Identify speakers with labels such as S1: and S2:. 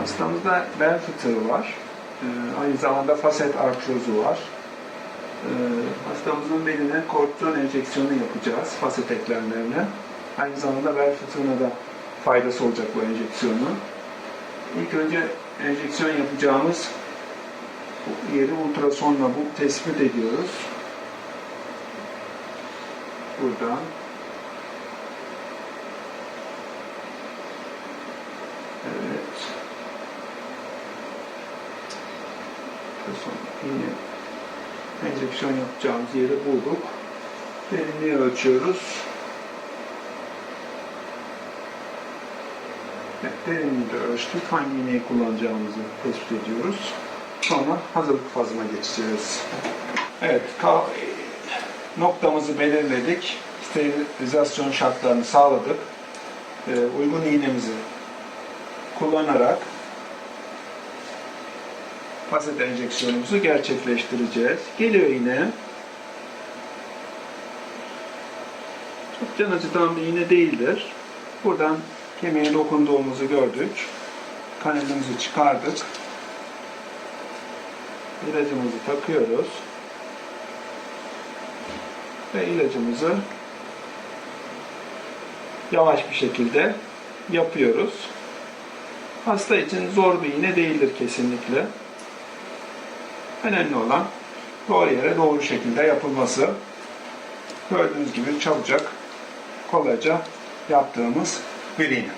S1: Hastamızda bel fıtığı var. Ee, aynı zamanda faset arkrozu var. Ee, hastamızın beline kortizon enjeksiyonu yapacağız faset eklemlerine. Aynı zamanda bel fıtığına da faydası olacak bu enjeksiyonun. İlk önce enjeksiyon yapacağımız yeri ultrasonla bu tespit ediyoruz. Buradan. Evet. Ultrason yine enjeksiyon yapacağımız yeri bulduk. Derinliği ölçüyoruz. Evet, derinliği de ölçtük. Hangi iğneyi kullanacağımızı tespit ediyoruz. Sonra hazırlık fazına geçeceğiz. Evet, noktamızı belirledik. Sterilizasyon şartlarını sağladık. Ee, uygun iğnemizi kullanarak faset enjeksiyonumuzu gerçekleştireceğiz. Geliyor iğne. Çok can acıtan bir iğne değildir. Buradan kemiğe dokunduğumuzu gördük. Kanalımızı çıkardık. İlacımızı takıyoruz. Ve ilacımızı yavaş bir şekilde yapıyoruz. Hasta için zor bir iğne değildir kesinlikle. Önemli olan doğru yere doğru şekilde yapılması. Gördüğünüz gibi çabucak, kolayca yaptığımız bir iğne.